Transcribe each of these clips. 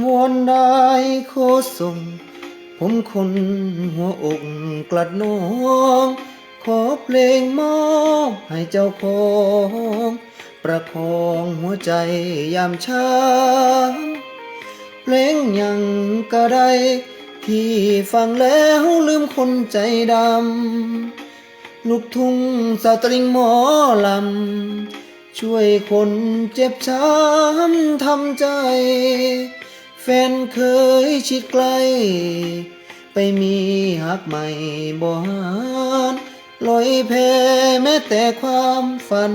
มวนได้โคส่ง ผมคนหัวอกกลัดน้อง ขอเพลงมอบให้เจ้าของ ประคองหัวใจยามเช้าเพลงยังก็ไดที่ฟังแล้วลืมคนใจดำ ลูกทุ่งสตริงหมอลำ ช่วยคนเจ็บช้ำทำใจ แฟนเคยชิดไกล ไปมีหักใหม่บ่หานลอยแพ้แม้แต่ความฝัน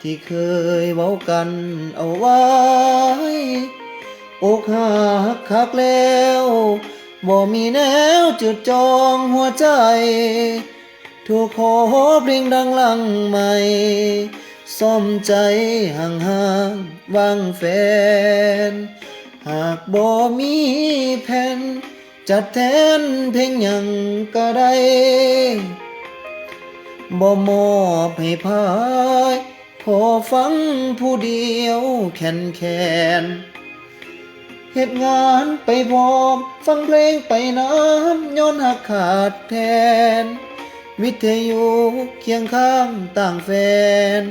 ที่เคยเว้ากันเอาไว้ อกหักคักแล้วบ่มีแนวจุดจองหัวใจถูกขอเพลงดังลังใหม่ซ่อมใจห่างห่างๆวางแฟน หากบ่มีแผ่นจัดแทนเพลงยังก็ได้บ่มอบให้พายขอฟังผู้เดียวแคนแคนเหตุงานไปพร้อมฟังเพลงไปน้ำย้อนหักขาดแทน วิทยุเคียงข้างต่างแฟน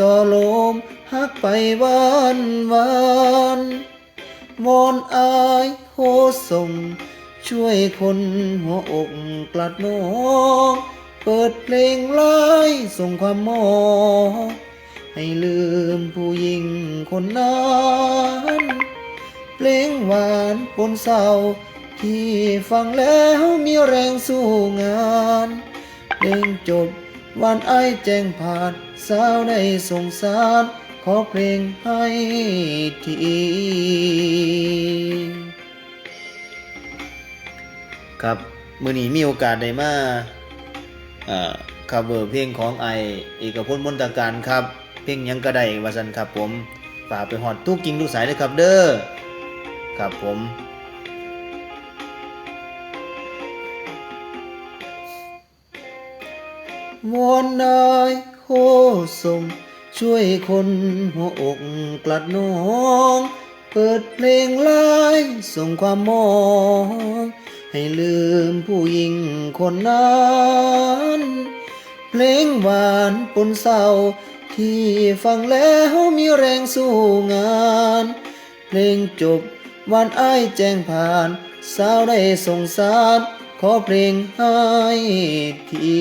ต่อลมหักไปวันวัน วอนอายโคส่ง ช่วยคนหัวอกกลัดน้องเปิดเพลงไล่ส่งความมให้ลืมผู้หญิงคนนั้นเพลงหวานปนเศร้า ที่ฟังแล้วมีแรงสู้งานเพลงจบวันไอแจ้งผ่านสาวในสงสาร ขอเพลงให้ที ครับมือนี้มีโอกาสได้มาคัฟเวอร์เพลงของไอเอกพลมนตการครับ เพลงยังก็ไดวาสันครับผมฝากไปหอดทุกกิ่งทุกสายเลยครับเด้อครับผมวอนนายโคส่งช่วยคนหัวอกกลัดน้อง เปิดเพลงไล่ส่งความมอง ให้ลืมผู้หญิงคนนั้นเพลงหวานปนเศร้า ที่ฟังแล้วมีแรงสู้งาน เพลงจบวันอ้ายแจ้งผ่าน สาวได้สงสาร ขอเพลงให้ที